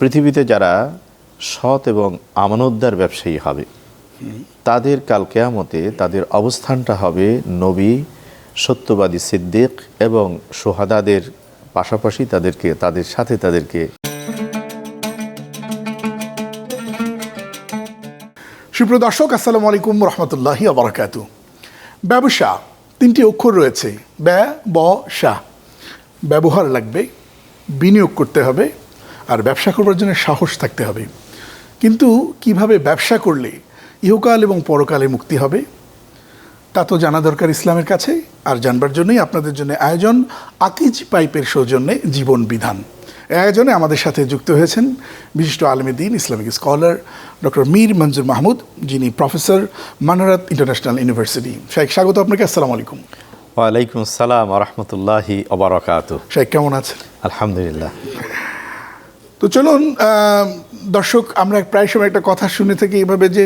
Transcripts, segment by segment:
পৃথিবীতে যারা সৎ এবং আমানতদার ব্যবসায়ী হবে, তাদের কাল কেয়ামতে তাদের অবস্থানটা হবে নবী, সত্যবাদী সিদ্দিক এবং সোহাদাদের পাশাপাশি তাদেরকে, তাদের সাথে তাদেরকে। সুপ্রিয় দর্শক, আসসালামু আলাইকুম রহমতুল্লাহি আবরাকাতু ব্যবসা, তিনটি অক্ষর রয়েছে, ব্যয়, ব ব্যবহার লাগবে, বিনিয়োগ করতে হবে আর ব্যবসা করবার জন্য সাহস থাকতে হবে। কিন্তু কীভাবে ব্যবসা করলে ইহকাল এবং পরকালে মুক্তি হবে? তা তো জানা দরকার ইসলামের কাছে আর জানবার জন্যই আপনাদের জন্য আয়োজন আকিজ পাইপের সৌজন্যে জীবন বিধান। এই আয়োজনে আমাদের সাথে যুক্ত হয়েছেন বিশিষ্ট Alamdin Islamic scholar doctor Mir Manzoor Mahmud যিনি প্রফেসর মানারাত ইন্টারন্যাশনাল ইউনিভার্সিটি। শেখ স্বাগত আপনাকে আসসালামু আলাইকুম। ওয়ালাইকুম আসসালাম রহমতুল্লাহি অবরাকাত শেখ কেমন আছেন? আলহামদুলিল্লাহ। তো চলুন দর্শক, আমরা প্রায় সময় একটা কথা শুনে থাকি এভাবে যে,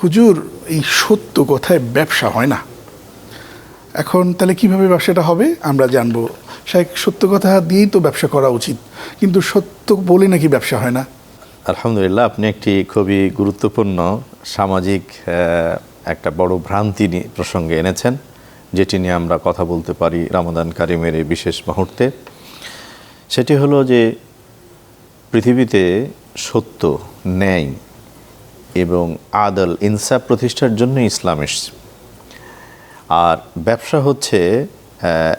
হুজুর, এই সত্য কথায় ব্যবসা হয় না। এখন তাহলে কীভাবে ব্যবসাটা হবে? আমরা জানব। শেখ সত্য কথা দিয়েই তো ব্যবসা করা উচিত, কিন্তু সত্য বলে নাকি ব্যবসা হয় না? আলহামদুলিল্লাহ, আপনি একটি খুবই গুরুত্বপূর্ণ, সামাজিক একটা বড় ভ্রান্তি প্রসঙ্গে এনেছেন, যেটি নিয়ে আমরা কথা বলতে পারি রামাদান কারিমের এই বিশেষ মুহূর্তে। সেটি হলো যে পৃথিবীতে সত্য, ন্যায় এবং আদল, ইনসাফ প্রতিষ্ঠার জন্য ইসলাম এসছে। আর ব্যবসা হচ্ছে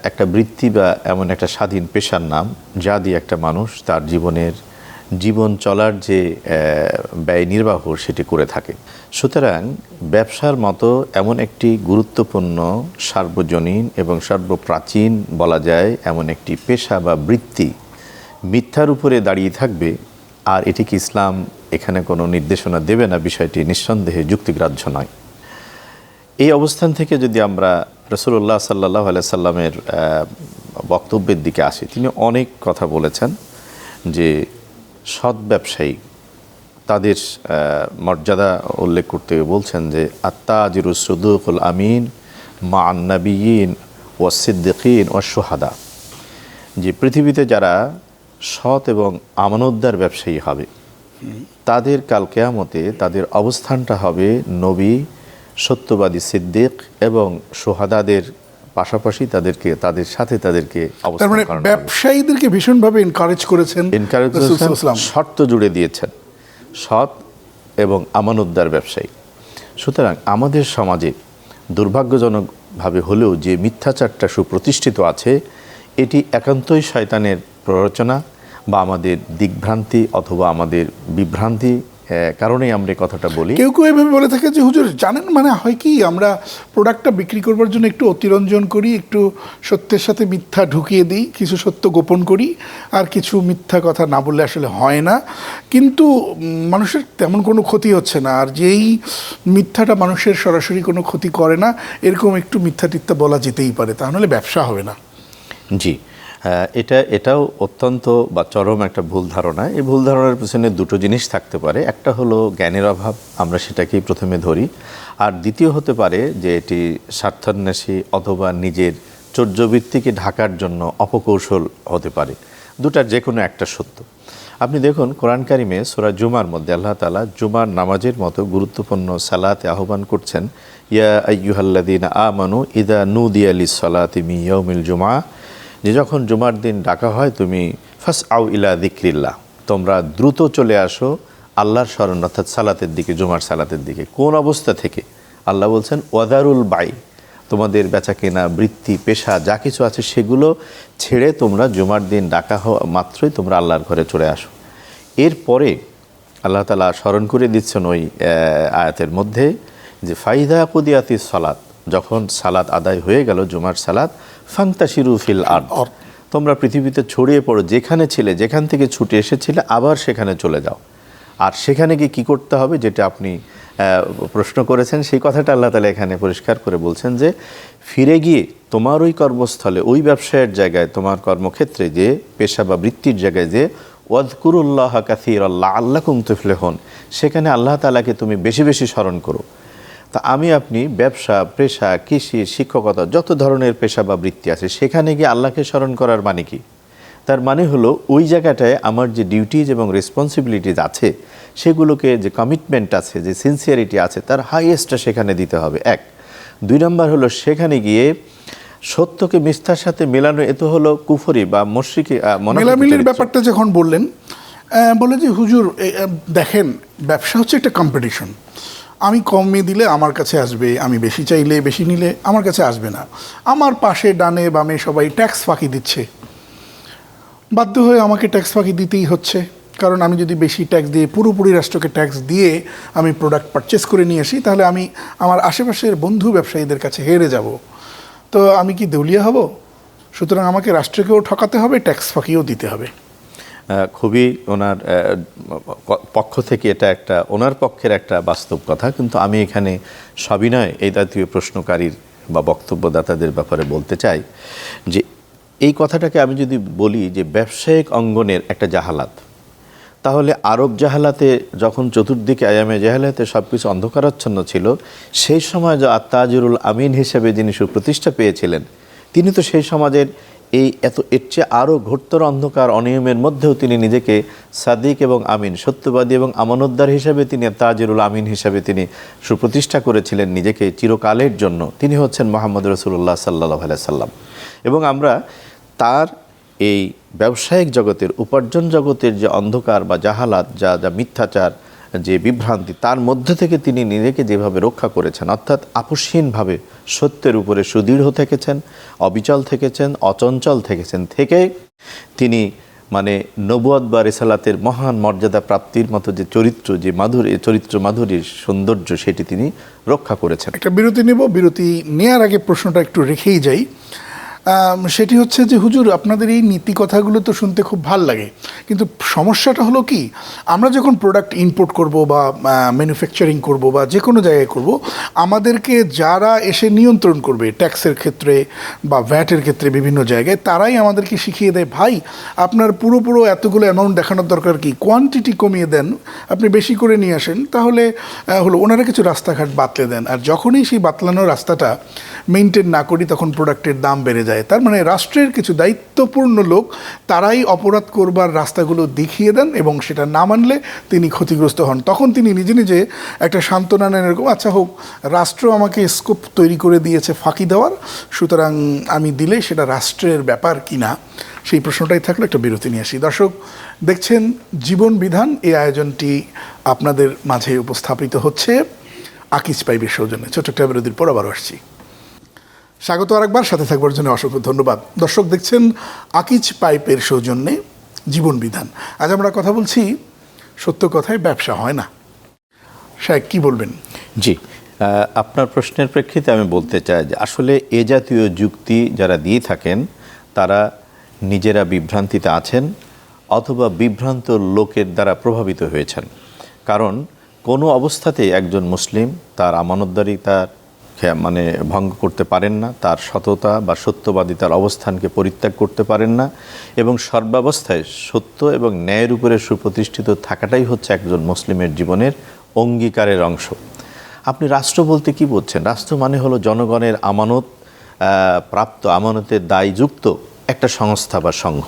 একটা বৃত্তি বা এমন একটা স্বাধীন পেশার নাম, যা দিয়ে একটা মানুষ তার জীবনের, জীবন চলার যে ব্যয় নির্বাহ সেটি করে থাকে। সুতরাং ব্যবসার মতো এমন একটি গুরুত্বপূর্ণ, সার্বজনীন এবং সর্বপ্রাচীন বলা যায়, এমন একটি পেশা বা বৃত্তি মিথ্যার উপরে দাঁড়িয়ে থাকবে, আর এটিকে ইসলাম এখানে কোনো নির্দেশনা দেবে না, বিষয়টি নিঃসন্দেহে যুক্তিগ্রাহ্য নয়। এই অবস্থান থেকে যদি আমরা রসুল্লাহ সাল্লাহ সাল্লামের বক্তব্যের দিকে আসি, তিনি অনেক কথা বলেছেন যে সৎ ব্যবসায়ী তাদের মর্যাদা উল্লেখ করতে বলছেন যে আত্মা জিরুসুদুকুল আমিন মা আন্নাবিয়ীন ও সিদ্দিকিন ও সোহাদা যে পৃথিবীতে যারা সৎ এবং আমানতদার ব্যবসায়ী হবে। তাদের কাল কেয়ামতে তাদের অবস্থানটা হবে নবী সত্যবাদী সিদ্দিক এবং সোহাদাদের পাশাপাশি তাদেরকে তাদের সাথে তাদেরকে মানে। ব্যবসায়ীদেরকে ভীষণভাবে এনকারেজ করেছেন এনকারেজ শর্ত জুড়ে দিয়েছেন। সৎ এবং আমানতদার ব্যবসায়ী। সুতরাং আমাদের সমাজে দুর্ভাগ্যজনকভাবে হলেও যে মিথ্যাচারটা সুপ্রতিষ্ঠিত আছে এটি একান্তই শয়তানের প্ররোচনা। বা আমাদের দিগ্ভ্রান্তি অথবা আমাদের বিভ্রান্তি কারণেই আমরা কথাটা বলি। কেউ কেউ এভাবে বলে থাকে যে হুজুর জানেন মানে হয় কি? আমরা প্রোডাক্টটা বিক্রি করবার জন্য একটু অতিরঞ্জন করি একটু সত্যের সাথে মিথ্যা ঢুকিয়ে দিই কিছু সত্য গোপন করি আর কিছু মিথ্যা কথা না বললে আসলে হয় না। কিন্তু মানুষের তেমন কোনো ক্ষতি হচ্ছে না আর যেই মিথ্যাটা মানুষের সরাসরি কোনো ক্ষতি করে না এরকম একটু মিথ্যা টিথ্যা বলা যেতেই পারে তাহলে ব্যবসা হবে না। জি। এটা, এটাও অত্যন্ত বা চরম একটা ভুল ধারণা। এই ভুল ধারণার পিছনে দুটো জিনিস থাকতে পারে। একটা হলো জ্ঞানের অভাব, আমরা সেটাকেই প্রথমে ধরি। আর দ্বিতীয় হতে পারে যে এটি স্বার্থান্বেষী অথবা নিজের চর্যবৃত্তিকে ঢাকার জন্য অপকৌশল হতে পারে। দুটার যে কোনো একটা সত্য। আপনি দেখুন, কোরআন কারিমে সোরা জুমার মধ্যে আল্লাহ তালা জুমার নামাজের মতো গুরুত্বপূর্ণ সালাতে আহ্বান করছেন, ইয়া আইয়ুহাল্লাদিন আমানু ইদা নুদিয়া লি সালাতি মি ইয়াউমিল জুমা যে যখন জুমার দিন ডাকা হয়, তুমি ফাস আউ ইলা দিক্রিল্লাহ তোমরা দ্রুত চলে আসো আল্লাহর স্মরণ, অর্থাৎ সালাতের দিকে, জুমার সালাতের দিকে। কোন অবস্থা থেকে? আল্লাহ বলছেন, ওয়াদারুল বাই, তোমাদের বেচা কেনা বৃত্তি, পেশা, যা কিছু আছে সেগুলো ছেড়ে তোমরা জুমার দিন ডাকা হওয়া মাত্রই তোমরা আল্লাহর ঘরে চলে আসো। এরপরে আল্লাহ তালা স্মরণ করে দিচ্ছেন ওই আয়াতের মধ্যে যে, ফাইদা কুদিয়াতি সালাত যখন সালাত আদায় হয়ে গেল জুমার সালাত ফাংতা শিরুফিল আর তোমরা পৃথিবীতে ছড়িয়ে পড়ো যেখানে ছিলে যেখান থেকে ছুটে এসেছিলে আবার সেখানে চলে যাও। আর সেখানে গিয়ে কী করতে হবে যেটা আপনি প্রশ্ন করেছেন সেই কথাটা আল্লাহ তালা এখানে পরিষ্কার করে বলছেন যে ফিরে গিয়ে তোমার ওই কর্মস্থলে ওই ব্যবসায়ের জায়গায় তোমার কর্মক্ষেত্রে যে পেশা বা বৃত্তির জায়গায় যে ওয়াদকুরুল্লাহ কাসির আল্লাহ আল্লাহ কুমতুফলে হন সেখানে আল্লাহ তালাকে তুমি বেশি বেশি স্মরণ করো। তা আমি, আপনি, ব্যবসা, পেশা, কৃষি, শিক্ষকতা, যত ধরনের পেশা বা বৃত্তি আছে, সেখানে গিয়ে আল্লাহকে স্মরণ করার মানে কি? তার মানে হলো, ওই জায়গাটায় আমার যে ডিউটিজ এবং রেসপন্সিবিলিটিজ আছে, সেগুলোকে যে কমিটমেন্ট আছে, যে সিনসিয়ারিটি আছে, তার হাইয়েস্টটা সেখানে দিতে হবে। এক। দুই নম্বর হলো, সেখানে গিয়ে সত্যকে মিথ্যার সাথে মেলানো, এ তো হলো কুফরি বা মশ্রিকি মেলামিলির ব্যাপারটা যখন বললেন বলে যে, হুজুর দেখেন, ব্যবসা হচ্ছে একটা কম্পিটিশন আমি কমে দিলে আমার কাছে আসবে, আমি বেশি চাইলে বেশি নিলে আমার কাছে আসবে না। আমার পাশে ডানে বামে সবাই ট্যাক্স ফাঁকি দিচ্ছে। বাধ্য হয়ে আমাকে ট্যাক্স ফাঁকি দিতেই হচ্ছে। কারণ আমি যদি বেশি ট্যাক্স দিয়ে পুরোপুরি রাষ্ট্রকে ট্যাক্স দিয়ে আমি প্রোডাক্ট পারচেস করে নিয়ে আসি, তাহলে আমি আমার আশেপাশের বন্ধু ব্যবসায়ীদের কাছে হেরে যাব। তো আমি কি দেউলিয়া হব? সুতরাং আমাকে রাষ্ট্রকেও ঠকাতে হবে, ট্যাক্স ফাঁকিও দিতে হবে। খুবই ওনার পক্ষ থেকে এটা একটা, ওনার পক্ষের একটা বাস্তব কথা, কিন্তু আমি এখানে সবিনয় এই জাতীয় প্রশ্নকারীর বা বক্তব্যদাতাদের ব্যাপারে বলতে চাই যে এই কথাটাকে আমি যদি বলি যে ব্যবসায়িক অঙ্গনের একটা জাহালাত, তাহলে আরব জাহালাতে যখন চতুর্দিকে আয়ামে জাহালাতে সব কিছু অন্ধকারাচ্ছন্ন ছিল, সেই সময় যে আত্মাজুরুল আমিন হিসেবে যিনি সুপ্রতিষ্ঠা পেয়েছিলেন, তিনি তো সেই সমাজের এই এত, এর চেয়ে আরও ঘোরতর অন্ধকার অনিয়মের মধ্যেও তিনি নিজেকে সাদিক এবং আমিন, সত্যবাদী এবং আমানতদার হিসাবে তিনি তাজিরুল আমিন হিসাবে তিনি সুপ্রতিষ্ঠা করেছিলেন নিজেকে চিরকালের জন্য। তিনি হচ্ছেন মোহাম্মদ রসুল্লাহ সাল্লাহ সাল্লাম। এবং আমরা তার এই ব্যবসায়িক জগতের, উপার্জন জগতের যে অন্ধকার বা জাহালাত, যা যা মিথ্যাচার যে বিভ্রান্তি, তার মধ্যে থেকে তিনি নিজেকে যেভাবে রক্ষা করেছেন, অর্থাৎ আপসহীনভাবে সত্যের উপরে সুদৃঢ় থেকেছেন, অবিচল থেকেছেন, অচঞ্চল থেকেছেন, থেকে তিনি মানে নবুয়াদ বা রেসালাতের মহান মর্যাদা প্রাপ্তির মতো যে চরিত্র, যে মাধুরী, চরিত্র মাধুরীর সৌন্দর্য, সেটি তিনি রক্ষা করেছেন। একটা বিরতি নেব, বিরতি নেওয়ার আগে প্রশ্নটা একটু রেখেই যাই। সেটি হচ্ছে যে, হুজুর, আপনাদের এই নীতি কথাগুলো তো শুনতে খুব ভালো লাগে। কিন্তু সমস্যাটা হলো কি, আমরা যখন প্রোডাক্ট ইম্পোর্ট করব বা ম্যানুফ্যাকচারিং করব বা যে কোনো জায়গায় করব, আমাদেরকে যারা এসে নিয়ন্ত্রণ করবে ট্যাক্সের ক্ষেত্রে বা ভ্যাটের ক্ষেত্রে বিভিন্ন জায়গায়, তারাই আমাদেরকে শিখিয়ে দেয়, ভাই, আপনার পুরো পুরো এতগুলো অ্যামাউন্ট দেখানোর দরকার কি? কোয়ান্টিটি কমিয়ে দেন, আপনি বেশি করে নিয়ে আসেন, তাহলে হলো ওনারা কিছু রাস্তাঘাট বাতলে দেন। আর যখনই সেই বাতলানো রাস্তাটা মেনটেন না করি, তখন প্রোডাক্টের দাম বেড়ে যায়। তার মানে রাষ্ট্রের কিছু দায়িত্বপূর্ণ লোক, তারাই অপরাধ করবার রাস্তাগুলো দেখিয়ে দেন এবং সেটা না মানলে তিনি ক্ষতিগ্রস্ত হন। তখন তিনি নিজে নিজে একটা সান্ত্বনা নেন এরকম আচ্ছা হোক, রাষ্ট্র আমাকে স্কোপ তৈরি করে দিয়েছে ফাঁকি দেওয়ার, সুতরাং আমি দিলে সেটা রাষ্ট্রের ব্যাপার কি না? সেই প্রশ্নটাই থাকল একটা বিরতি নিয়ে আসি। দর্শক, দেখছেন জীবন বিধান এই আয়োজনটি আপনাদের মাঝে উপস্থাপিত হচ্ছে। আকিজ পাইবের সৌজন্যে। ছোট্ট একটা বিরতির পর আবারও আসছি। স্বাগত আরেকবার, সাথে থাকবার জন্য অসংখ্য ধন্যবাদ। দর্শক দেখছেন আকিজ পাইপের সৌজন্যে জীবন বিধান। আজ আমরা কথা বলছি, সত্য কথায় ব্যবসা হয় না। সাহেব, কি বলবেন? জি আপনার প্রশ্নের প্রেক্ষিতে আমি বলতে চাই যে আসলে এ জাতীয় যুক্তি যারা দিয়ে থাকেন, তারা নিজেরা বিভ্রান্তিতে আছেন অথবা বিভ্রান্ত লোকের দ্বারা প্রভাবিত হয়েছেন। কারণ কোনো অবস্থাতেই একজন মুসলিম তার আমানতদারি, তার মানে ভঙ্গ করতে পারেন না, তার সততা বা সত্যবাদিতার অবস্থানকে পরিত্যাগ করতে পারেন না এবং সর্বাবস্থায় সত্য এবং ন্যায়ের উপরে সুপ্রতিষ্ঠিত থাকাটাই হচ্ছে একজন মুসলিমের জীবনের অঙ্গীকারের অংশ। আপনি রাষ্ট্র বলতে কি বলছেন রাষ্ট্র মানে হলো জনগণের আমানত প্রাপ্ত আমানতের দায়যুক্ত একটা সংস্থা বা সংঘ।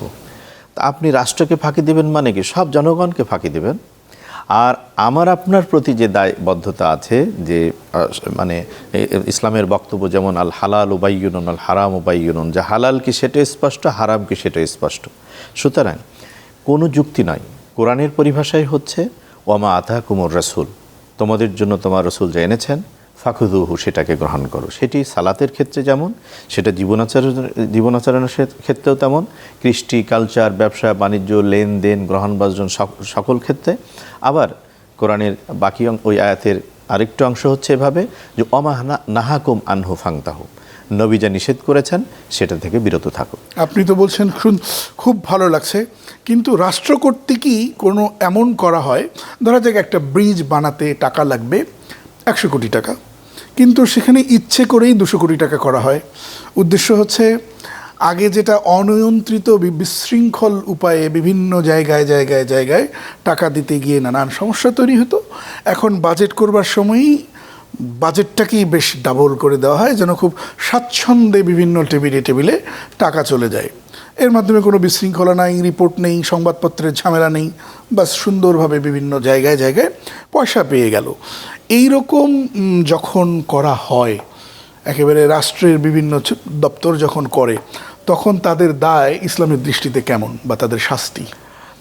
তা আপনি রাষ্ট্রকে ফাঁকি দেবেন মানে কি? সব জনগণকে ফাঁকি দেবেন? আর আমার আপনার প্রতি যে দায়বদ্ধতা আছে, যে মানে ইসলামের বক্তব্য যেমন, আল হালাল উবাইয়ুন আল হারাম উবাইয়ুন যে হালাল কি সেটা স্পষ্ট, হারাম কি সেটা স্পষ্ট। সুতরাং, কোনো যুক্তি নয়। কোরআনের পরিভাষাই হচ্ছে ওয়ামা আতা কুমর রাসুল তোমাদের জন্য তোমার রসুল যা এনেছেন। ফাকুদুহু সেটাকে গ্রহণ করো। সেটি সালাতের ক্ষেত্রে যেমন, সেটা জীবনাচরণ জীবনাচরণের ক্ষেত্রেও তেমন। কৃষ্টি কালচার ব্যবসা, বাণিজ্য, লেনদেন গ্রহণ বর্জন সক- সকল ক্ষেত্রে। আবার কোরআনের বাকি ওই আয়াতের আরেকটু অংশ হচ্ছে এভাবে যে অমাহ নাহাকুম আনহু ফাংতাহু। নবী যা নিষেধ করেছেন, সেটা থেকে বিরত থাকো আপনি তো বলছেন, শুন, খুব ভালো লাগছে। কিন্তু রাষ্ট্র কর্তৃকই কোনো এমন করা হয়, ধরা যাক একটা ব্রিজ বানাতে টাকা লাগবে, একশো কোটি টাকা। কিন্তু সেখানে ইচ্ছে করেই দুশো কোটি টাকা করা হয়। উদ্দেশ্য হচ্ছে আগে যেটা অনিয়ন্ত্রিত বিশৃঙ্খল উপায়ে বিভিন্ন জায়গায় জায়গায় জায়গায় টাকা দিতে গিয়ে নানান সমস্যা তৈরি হতো। এখন বাজেট করবার সময়ই বাজেটটাকেই বেশ ডাবল করে দেওয়া হয় যেন খুব স্বাচ্ছন্দ্যে বিভিন্ন টেবিলে টেবিলে টাকা চলে যায়। এর মাধ্যমে কোনো বিশৃঙ্খলা নাই, রিপোর্ট নেই, সংবাদপত্রের ঝামেলা নেই বা সুন্দরভাবে বিভিন্ন জায়গায় জায়গায় পয়সা পেয়ে গেল। এই রকম যখন করা হয়, একেবারে রাষ্ট্রের বিভিন্ন দপ্তর যখন করে, তখন তাদের দায় ইসলামের দৃষ্টিতে কেমন বা তাদের শাস্তি?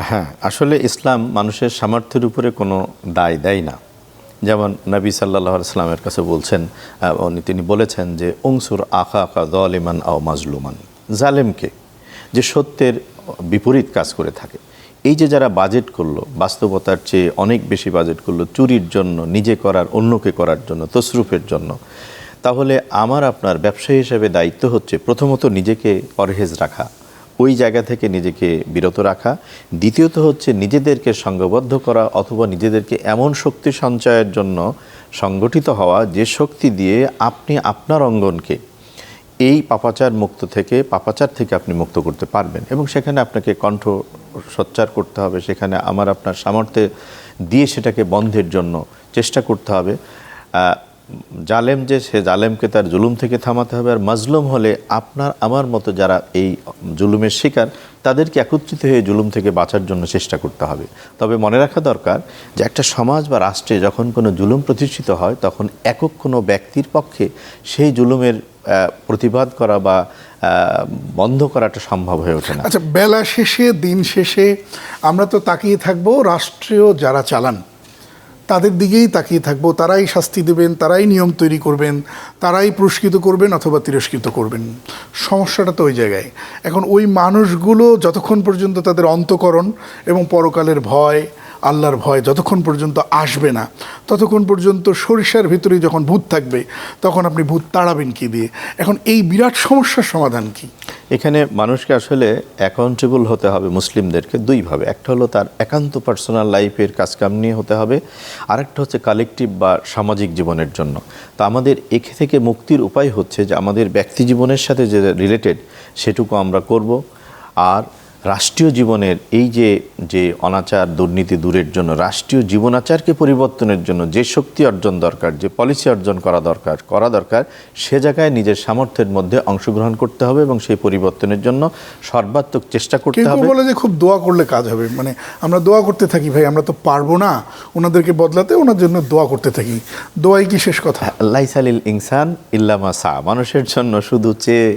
হ্যাঁ আসলে ইসলাম মানুষের সামর্থ্যের উপরে কোনো দায় দেয় না। যেমন নবী সাল্লাহ ইসলামের কাছে বলছেন তিনি বলেছেন যে অংসুর আখা আখা দলিমান আও মাজলুমান। জালেমকে, যে সত্যের বিপরীত কাজ করে থাকে। এই যে যারা বাজেট করল, বাস্তবতার চেয়ে অনেক বেশি বাজেট করল চুরির জন্য, নিজে করার, অন্যকে করার জন্য, তসরুফের জন্য, তাহলে আমার আপনার ব্যবসায়ী হিসেবে দায়িত্ব হচ্ছে প্রথমত নিজেকে পরহেজ রাখা, ওই জায়গা থেকে নিজেকে বিরত রাখা, দ্বিতীয়ত হচ্ছে নিজেদেরকে সংঘবদ্ধ করা অথবা নিজেদেরকে এমন শক্তি সঞ্চয়ের জন্য সংগঠিত হওয়া, যে শক্তি দিয়ে আপনি আপনার অঙ্গনকে এই পাপাচার মুক্ত থেকে, পাপাচার থেকে আপনি মুক্ত করতে পারবেন এবং সেখানে আপনাকে কণ্ঠ সোচ্চার করতে হবে, সেখানে আমার আপনার সামর্থ্যে দিয়ে সেটাকে বন্ধের জন্য চেষ্টা করতে হবে। জালেম যে, সে জালেমকে তার জুলুম থেকে থামাতে হবে আর মাজলুম হলে আপনার, আমার মতো যারা এই জুলুমের শিকার, তাদেরকে একত্রিত হয়ে জুলুম থেকে বাঁচার জন্য চেষ্টা করতে হবে। তবে মনে রাখা দরকার যে, একটা সমাজ বা রাষ্ট্রে যখন কোনো জুলুম প্রতিষ্ঠিত হয়, তখন একক কোনো ব্যক্তির পক্ষে সেই জুলুমের প্রতিবাদ করা বা বন্ধ করাটা সম্ভব হয়ে ওঠে না। আচ্ছা বেলা শেষে, দিন শেষে আমরা তো তাকিয়ে থাকব, রাষ্ট্রীয় যারা চালান, তাদের দিকেই তাকিয়ে থাকব। তারাই শাস্তি দেবেন, তারাই নিয়ম তৈরি করবেন, তারাই পুরস্কৃত করবেন অথবা তিরস্কৃত করবেন। সমস্যাটা তো ওই জায়গায়। এখন ওই মানুষগুলো যতক্ষণ পর্যন্ত তাদের অন্তকরণ এবং পরকালের ভয় আল্লাহর ভয় যতক্ষণ পর্যন্ত আসবে না, ততক্ষণ পর্যন্ত সরিষার ভিতরে যখন ভূত থাকবে, তখন আপনি ভূত তাড়াবেন কি দিয়ে? এখন এই বিরাট সমস্যার সমাধান কি? এখানে মানুষকে আসলে অ্যাকাউন্টেবল হতে হবে মুসলিমদেরকে দুইভাবে। একটা হলো তার একান্ত পার্সোনাল লাইফের কাজকাম নিয়ে হতে হবে, আরেকটা হচ্ছে কালেকটিভ বা সামাজিক জীবনের জন্য। তো আমাদের একে থেকে মুক্তির উপায় হচ্ছে যে আমাদের ব্যক্তি জীবনের সাথে যে রিলেটেড সেটুকু আমরা করব। আর রাষ্ট্রীয় জীবনের এই যে যে অনাচার দুর্নীতি দূরের জন্য রাষ্ট্রীয় জীবনাচারকে পরিবর্তনের জন্য যে শক্তি অর্জন দরকার যে পলিসি অর্জন করা দরকার করা দরকার সে জায়গায় নিজের সামর্থ্যের মধ্যে অংশগ্রহণ করতে হবে এবং সেই পরিবর্তনের জন্য সর্বাত্মক চেষ্টা করতে হবে। বলে যে খুব দোয়া করলে কাজ হবে। মানে আমরা দোয়া করতে থাকি ভাই আমরা তো পারব না ওনাদেরকে বদলাতে ওনার জন্য দোয়া করতে থাকি। দোয়াই কি শেষ কথা? লাইসালিল ইনসান ইল্লামা সা মানুষের জন্য শুধু চেয়ে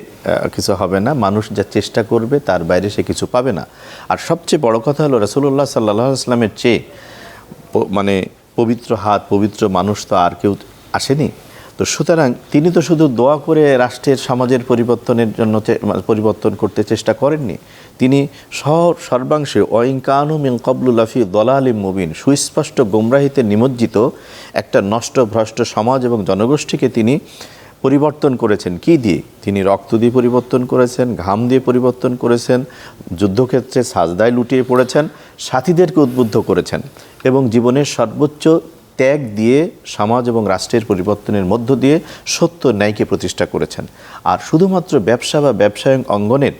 কিছু হবে না মানুষ যা চেষ্টা করবে তার বাইরে সে কিছু পাবে না। আর সবচেয়ে বড় কথা হলো রসুল্লাহ সাল্লাহ আসলামের চেয়ে মানে পবিত্র হাত, পবিত্র মানুষ তো আর কেউ আসেনি। তো সুতরাং তিনি তো শুধু দোয়া করে রাষ্ট্রের, সমাজের পরিবর্তনের জন্য মানে পরিবর্তন করতে চেষ্টা করেননি। তিনি সহ, সর্বাংশে অইনকানু মিন কবলুল্লাফি দলালিম মুবিন, সুস্পষ্ট গোমরাহিতে নিমজ্জিত একটা নষ্ট ভ্রষ্ট সমাজ এবং জনগোষ্ঠীকে তিনি পরিবর্তন করেছেন। কি দিয়ে? তিনি রক্ত দিয়ে পরিবর্তন করেছেন, ঘাম দিয়ে পরিবর্তন করেছেন, যুদ্ধক্ষেত্রে সাজদায় লুটিয়ে পড়েছেন, সাথীদেরকে উদ্বুদ্ধ করেছেন এবং জীবনের সর্বোচ্চ ত্যাগ দিয়ে সমাজ এবং রাষ্ট্রের পরিবর্তনের মধ্য দিয়ে সত্য ন্যায়কে প্রতিষ্ঠা করেছেন। আর শুধুমাত্র ব্যবসা বা ব্যবসায়িক অঙ্গনের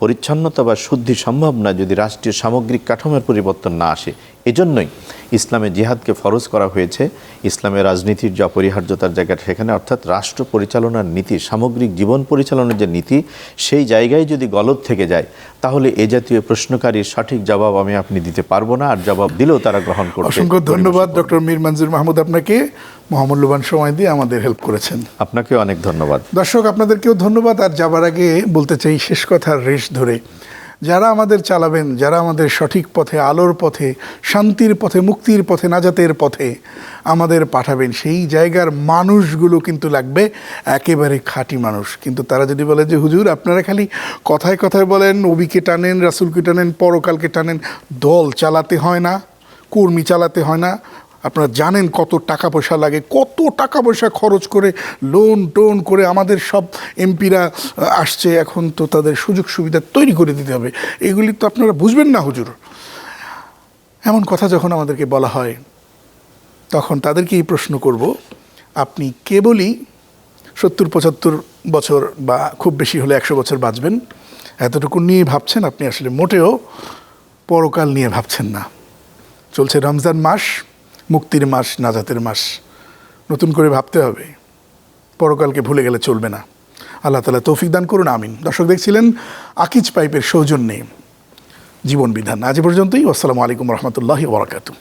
পরিচ্ছন্নতা বা শুদ্ধি সম্ভব না যদি রাষ্ট্রীয় সামগ্রিক কাঠামোর পরিবর্তন না আসে। এজন্যই ইসলামে জিহাদকে ফরজ করা হয়েছে। ইসলামের রাজনীতির যে অপরিহার্যতার জায়গাটা সেখানে অর্থাৎ রাষ্ট্র পরিচালনার নীতি সামগ্রিক জীবন পরিচালনার যে নীতি সেই জায়গায় যদি গলত থেকে যায় তাহলে এ জাতীয় প্রশ্নকারীর সঠিক জবাব আমি আপনি দিতে পারব না আর জবাব দিলেও তারা গ্রহণ করবে। অসংখ্য ধন্যবাদ ডক্টর মীর মঞ্জুর মাহমুদ আপনাকে। মহামূল্যবান সময় দিয়ে আমাদের হেল্প করেছেন। আপনাকে অনেক ধন্যবাদ। দর্শক আপনাদেরকেও ধন্যবাদ। আর যাবার আগে বলতে চাই শেষ কথার রেশ ধরে। যারা আমাদের চালাবেন, যারা আমাদের সঠিক পথে, আলোর পথে, শান্তির পথে, মুক্তির পথে, নাজাতের পথে আমাদের পাঠাবেন, সেই জায়গার মানুষগুলো কিন্তু লাগবে একেবারে খাঁটি মানুষ। কিন্তু তারা যদি বলে যে, হুজুর, আপনারা খালি কথায় কথায় বলেন, নবীকে টানেন, রাসুলকে টানেন, পরকালকে টানেন, দল চালাতে হয় না, কর্মী চালাতে হয় না আপনারা জানেন কত টাকা পয়সা লাগে, কত টাকা পয়সা খরচ করে লোন টোন করে আমাদের সব এমপিরা আসছে। এখন তো তাদের সুযোগ সুবিধা তৈরি করে দিতে হবে। এগুলি তো আপনারা বুঝবেন না, হুজুর। এমন কথা যখন আমাদেরকে বলা হয়, তখন তাদেরকে এই প্রশ্ন করব, আপনি কেবলই সত্তর পঁচাত্তর বছর বা খুব বেশি হলে একশো বছর বাঁচবেন? এতটুকু নিয়ে ভাবছেন আপনি আসলে মোটেও, পরকাল নিয়ে ভাবছেন না। চলছে রমজান মাস মুক্তির মাস, নাজাতের মাস। নতুন করে ভাবতে হবে। পরকালকে ভুলে গেলে চলবে না। আল্লাহ তালা তৌফিক দান করুন, আমিন। দর্শক দেখছিলেন আকিজ পাইপের সৌজন্যে জীবন বিধান। আজ পর্যন্তই। আসসালামু আলাইকুম রহমতুল্লাহ বরাকাতু